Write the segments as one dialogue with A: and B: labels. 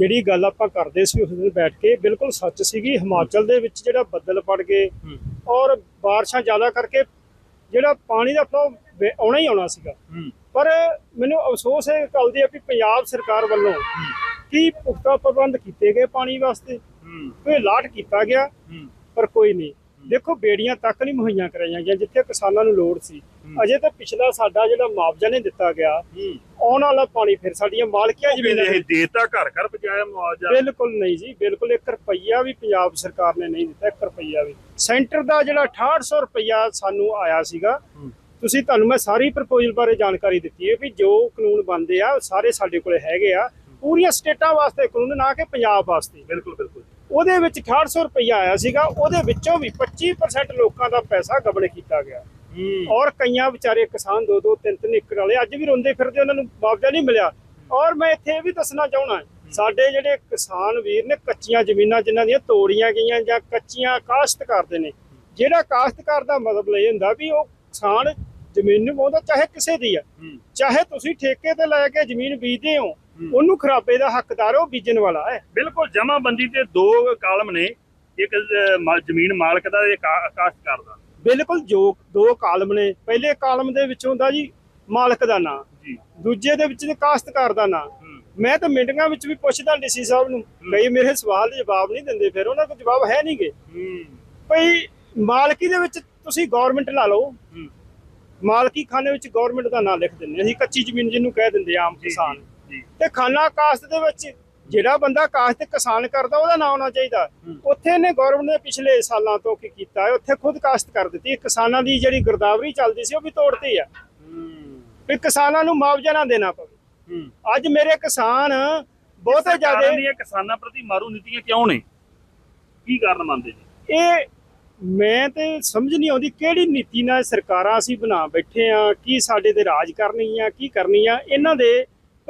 A: ਜਿਹੜੀ ਗੱਲ ਆਪਾਂ ਕਰਦੇ ਸੀ ਉਸ ਦਿਨ ਬੈਠ ਕੇ ਬਿਲਕੁਲ ਸੱਚ ਸੀਗੀ। ਹਿਮਾਚਲ ਦੇ ਵਿੱਚ ਜਿਹੜਾ ਬੱਦਲ ਪੜ ਗਏ ਔਰ ਬਾਰਿਸ਼ਾਂ ਜ਼ਿਆਦਾ ਕਰਕੇ ਜਿਹੜਾ ਪਾਣੀ ਦਾ ਫਲੋ ਆਉਣਾ ਹੀ ਆਉਣਾ ਸੀਗਾ। ਪਰ ਮੈਨੂੰ ਅਫਸੋਸ ਹੈ ਗੱਲ ਦੀ ਕਿ ਪੰਜਾਬ ਸਰਕਾਰ ਵੱਲੋਂ ਕੀ ਪੁਖਤਾ ਪ੍ਰਬੰਧ ਕੀਤੇ ਗਏ ਪਾਣੀ ਵਾਸਤੇ? ਕੋਈ ਲਾਟ ਕੀਤਾ ਗਿਆ? ਪਰ ਕੋਈ ਨਹੀਂ। ਦੇਖੋ ਬੇੜੀਆਂ ਤੱਕ ਨਹੀਂ ਮੁਹੱਈਆ ਕਰਾਈਆਂ ਗਈਆਂ ਜਿੱਥੇ ਕਿਸਾਨਾਂ ਨੂੰ ਲੋੜ ਸੀ। ਅਜੇ ਤਾਂ ਪਿਛਲਾ ਸਾਡਾ ਜਿਹੜਾ ਮੁਆਵਜ਼ਾ ਨਹੀਂ ਦਿੱਤਾ ਗਿਆ ਆਉਣ ਵਾਲਾ ਪਾਣੀ ਫਿਰ ਸਾਡੀਆਂ ਮਾਲਕੀਆਂ ਜ਼ਮੀਨਾਂ
B: ਇਹ ਦੇਤਾ ਘਰ ਘਰ ਪਹੁੰਚਾਇਆ ਮੁਆਵਜ਼ਾ।
A: ਬਿਲਕੁਲ ਨਹੀਂ ਜੀ ਬਿਲਕੁਲ 1 ਰੁਪਈਆ ਵੀ ਪੰਜਾਬ ਸਰਕਾਰ ਨੇ ਨਹੀਂ ਦਿੱਤਾ 1 ਰੁਪਈਆ ਵੀ। ਸੈਂਟਰ ਦਾ ਜਿਹੜਾ 6800 ਰੁਪਈਆ ਸਾਨੂੰ ਆਇਆ ਸੀਗਾ। ਤੁਸੀਂ ਤੁਹਾਨੂੰ ਮੈਂ ਸਾਰੀ ਪ੍ਰਪੋਜ਼ਲ ਬਾਰੇ ਜਾਣਕਾਰੀ ਦਿੱਤੀ ਹੈ ਵੀ ਜੋ ਕਾਨੂੰਨ ਬਣਦੇ ਆ ਸਾਰੇ ਸਾਡੇ ਕੋਲੇ ਹੈਗੇ ਆ। ਪੂਰੀਆਂ ਸਟੇਟਾਂ ਵਾਸਤੇ ਕਾਨੂੰਨ ਨਾ ਕਿ ਪੰਜਾਬ ਵਾਸਤੇ।
B: ਬਿਲਕੁਲ ਬਿਲਕੁਲ।
A: ਉਹਦੇ ਵਿੱਚ 6800 ਰੁਪਈਆ ਆਇਆ ਸੀਗਾ ਉਹਦੇ ਵਿੱਚੋਂ ਵੀ 25% ਲੋਕਾਂ ਦਾ ਪੈਸਾ ਗਬਨ ਕੀਤਾ ਗਿਆ। ਔਰ ਕਈਆਂ ਵਿਚਾਰੇ ਕਿਸਾਨ ਦੋ ਦੋ ਤਿੰਨ ਤਿੰਨ ਏਕੜ ਵਾਲੇ ਅੱਜ ਵੀ ਰੋਂਦੇ ਫਿਰਦੇ ਉਹਨਾਂ ਨੂੰ ਮੁਆਵਜ਼ਾ ਨਹੀਂ ਮਿਲਿਆ। ਔਰ ਮੈਂ ਇੱਥੇ ਇਹ ਵੀ ਦੱਸਣਾ ਚਾਹਣਾ ਸਾਡੇ ਜਿਹੜੇ ਕਿਸਾਨ ਵੀਰ ਨੇ ਕੱਚੀਆਂ ਜ਼ਮੀਨਾਂ ਜਿਨ੍ਹਾਂ ਦੀਆਂ ਤੋੜੀਆਂ ਗਈਆਂ ਜਾਂ ਕੱਚੀਆਂ ਕਾਸ਼ਤ ਕਰਦੇ ਨੇ ਜਿਹੜਾ ਕਾਸ਼ਤਕਾਰ ਦਾ ਮਤਲਬ ਇਹ ਹੁੰਦਾ ਵੀ ਉਹ ਕਿਸਾਨ ਜ਼ਮੀਨ ਨੂੰ ਵਾਹੁੰਦਾ ਚਾਹੇ ਕਿਸੇ ਦੀ ਆ। ਚਾਹੇ ਤੁਸੀਂ ਠੇਕੇ ਤੇ ਲੈ ਕੇ ਜ਼ਮੀਨ ਬੀਜਦੇ ਹੂੰ। ਉਹਨੂੰ ਖਰਾਬੇ ਦਾ ਹੱਕਦਾਰ ਉਹ ਬੀਜਣ ਵਾਲਾ ਹੈ।
B: ਬਿਲਕੁਲ ਜਮਾਬੰਦੀ ਤੇ ਦੋ ਕਾਲਮ ਨੇ। ਇੱਕ ਜ਼ਮੀਨ ਮਾਲਕ ਦਾ ਤੇ ਕਾਸ਼ਤਕਾਰ ਦਾ।
A: ਬਿਲਕੁਲ ਜੋ ਦੋ ਕਾਲਮ ਨੇ। ਪਹਿਲੇ ਕਾਲਮ ਦੇ ਵਿੱਚ ਹੁੰਦਾ ਜੀ ਮਾਲਕ ਦਾ ਨਾਂ।
B: ਜੀ।
A: ਦੂਜੇ ਦੇ ਵਿੱਚ ਕਾਸ਼ਤਕਾਰ ਦਾ ਨਾਂ।
B: ਹੂੰ।
A: ਮੈਂ ਤਾਂ ਮੀਟਿੰਗਾਂ ਵਿੱਚ ਵੀ ਪੁੱਛਦਾ ਡੀਸੀ ਸਾਹਿਬ ਨੂੰ। ਕਈ ਮੇਰੇ ਸਵਾਲ ਦੇ ਜਵਾਬ ਨਹੀਂ ਦਿੰਦੇ ਫਿਰ ਉਹਨਾਂ ਕੋਲ ਜਵਾਬ ਹੈ ਨਹੀਂਗੇ ਭਈ ਮਾਲਕੀ ਦੇ ਵਿੱਚ ਤੁਸੀਂ ਗਵਰਨਮੈਂਟ ਲਾ ਲਓ। ਮਾਲਕੀ ਖਾਨੇ ਵਿੱਚ ਗਵਰਨਮੈਂਟ ਦਾ ਨਾਂ ਲਿਖ ਦਿੰਦੇ ਅਸੀਂ ਕੱਚੀ ਜ਼ਮੀਨ ਜਿਹਨੂੰ ਕਹਿ ਦਿੰਦੇ ਆਮ ਕਿਸਾਨ। ਤੇ ਖਾਨਾ ਕਾਸ਼ਤ ਦੇ ਵਿੱਚ ਜਿਹੜਾ ਬੰਦਾ ਕਾਸ਼ਤ ਕਿਸਾਨ ਕਰਦਾ ਉਹਦਾ ਨਾਂ ਹੋਣਾ ਚਾਹੀਦਾ। ਉੱਥੇ ਨੇ ਗਵਰਨਮੈਂਟ ਨੇ ਪਿਛਲੇ ਸਾਲਾਂ ਤੋਂ ਕੀ ਕੀਤਾ ਹੈ ਉੱਥੇ ਖੁਦ ਕਾਸ਼ਤ ਕਰ ਦਿੱਤੀ। ਕਿਸਾਨਾਂ ਦੀ ਜਿਹੜੀ ਗਿਰਦਾਵਰੀ ਚੱਲਦੀ ਸੀ ਉਹ ਵੀ ਤੋੜਤੀ ਆ ਵੀ ਕਿਸਾਨਾਂ ਨੂੰ ਮੁਆਵਜ਼ਾ ਨਾ ਦੇਣਾ ਪਵੇ। ਅੱਜ ਮੇਰੇ ਕਿਸਾਨ ਬਹੁਤੇ ਜ਼ਿਆਦਾ
B: ਦੀਆਂ ਕਿਸਾਨਾਂ ਪ੍ਰਤੀ ਮਾਰੂ ਨੀਤੀਆਂ ਕਿਉਂ ਨੇ? ਕੀ ਕਾਰਨ ਮੰਨਦੇ ਜੀ?
A: ਇਹ ਮੈਂ ਤੇ ਸਮਝ ਨਹੀਂ ਆਉਂਦੀ ਕਿਹੜੀ ਨੀਤੀ ਨਾਲ ਸਰਕਾਰਾਂ ਅਸੀਂ ਬਣਾ ਬੈਠੇ ਆ ਕੀ ਸਾਡੇ ਤੇ ਰਾਜ ਕਰਨੀ ਆ ਕੀ ਕਰਨੀ ਆ। ਇਹਨਾਂ ਦੇ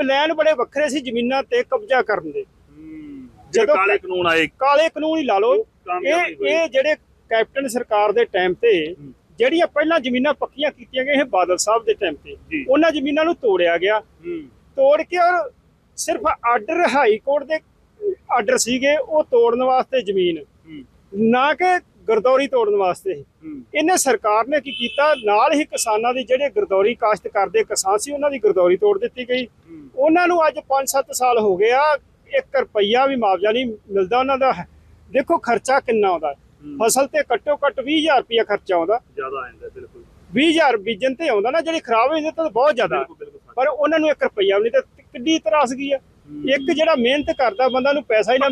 A: ਪਲਾਨ ਬੜੇ ਵੱਖਰੇ ਸੀ ਜ਼ਮੀਨਾਂ ਤੇ ਕਬਜ਼ਾ ਕਰਨ ਦੇ। ਜਦੋਂ
B: ਕਾਲੇ ਕਾਨੂੰਨ ਆਏ।
A: ਕਾਲੇ ਕਾਨੂੰਨ ਹੀ ਲਾ ਲਓ। ਇਹ। ਇਹ ਜਿਹੜੇ ਕੈਪਟਨ ਸਰਕਾਰ ਦੇ ਟਾਈਮ ਤੇ। ਜਿਹੜੀਆਂ ਪਹਿਲਾਂ ਜ਼ਮੀਨਾਂ ਪੱਕੀਆਂ ਕੀਤੀਆਂ ਗਈਆਂ ਇਹ ਬਾਦਲ ਸਾਹਿਬ ਦੇ ਟਾਈਮ ਤੇ। ਉਹਨਾਂ ਜ਼ਮੀਨਾਂ ਨੂੰ ਤੋੜਿਆ ਗਿਆ। ਤੋੜ ਕੇ ਔਰ ਸਿਰਫ ਆਰਡਰ ਹਾਈ ਕੋਰਟ ਦੇ ਆਰਡਰ ਸੀਗੇ ਉਹ ਤੋੜਨ ਵਾਸਤੇ ਜ਼ਮੀਨ। ਨਾ ਕਿ ਗਰਦੌਰੀ ਤੋੜਨ ਵਾਸਤੇ। ਇਹਨੇ ਸਰਕਾਰ ਨੇ ਕੀ ਕੀਤਾ? ਨਾਲ ਹੀ ਕਿਸਾਨਾਂ ਦੀ ਜਿਹੜੇ ਗਰਦੌਰੀ ਕਾਸ਼ਤ ਕਰਦੇ ਕਿਸਾਨ ਸੀ ਉਹਨਾਂ ਦੀ ਗਰਦੌਰੀ ਤੋੜ ਦਿੱਤੀ ਗਈ। ਉਹਨਾਂ ਨੂੰ ਅੱਜ 5-7 ਸਾਲ ਹੋ ਗਏ ਆ 1 ਰੁਪਈਆ ਵੀ ਮੁਆਵਜ਼ਾ ਨਹੀਂ ਮਿਲਦਾ ਉਹਨਾਂ ਦਾ। ਦੇਖੋ ਖਰਚਾ ਕਿੰਨਾ ਆਉਂਦਾ। ਫਸਲ ਤੇ ਘੱਟੋ ਘੱਟ 20000 ਰੁਪਈਆ ਖਰਚਾ ਆਉਂਦਾ।
B: ਜ਼ਿਆਦਾ ਆਉਂਦਾ ਬਿਲਕੁਲ।
A: 20000 ਬੀਜਣ ਤੇ ਆਉਂਦਾ ਨਾ ਜਿਹੜੀ ਖਰਾਬ ਹੋ ਜਾਂਦੀ ਤਾਂ ਬਹੁਤ ਜ਼ਿਆਦਾ। ਪਰ ਉਹਨਾਂ ਨੂੰ 1 ਰੁਪਈਆ ਵੀ ਨਹੀਂ ਤੇ ਕਿੱਡੀ ਤਰਾਸਗੀ ਆ। ਇੱਕ ਜਿਹੜਾ ਮਿਹਨਤ ਕਰਦਾ ਬੰਦਾ ਨੂੰ ਪੈਸਾ ਹੀ ਨਾ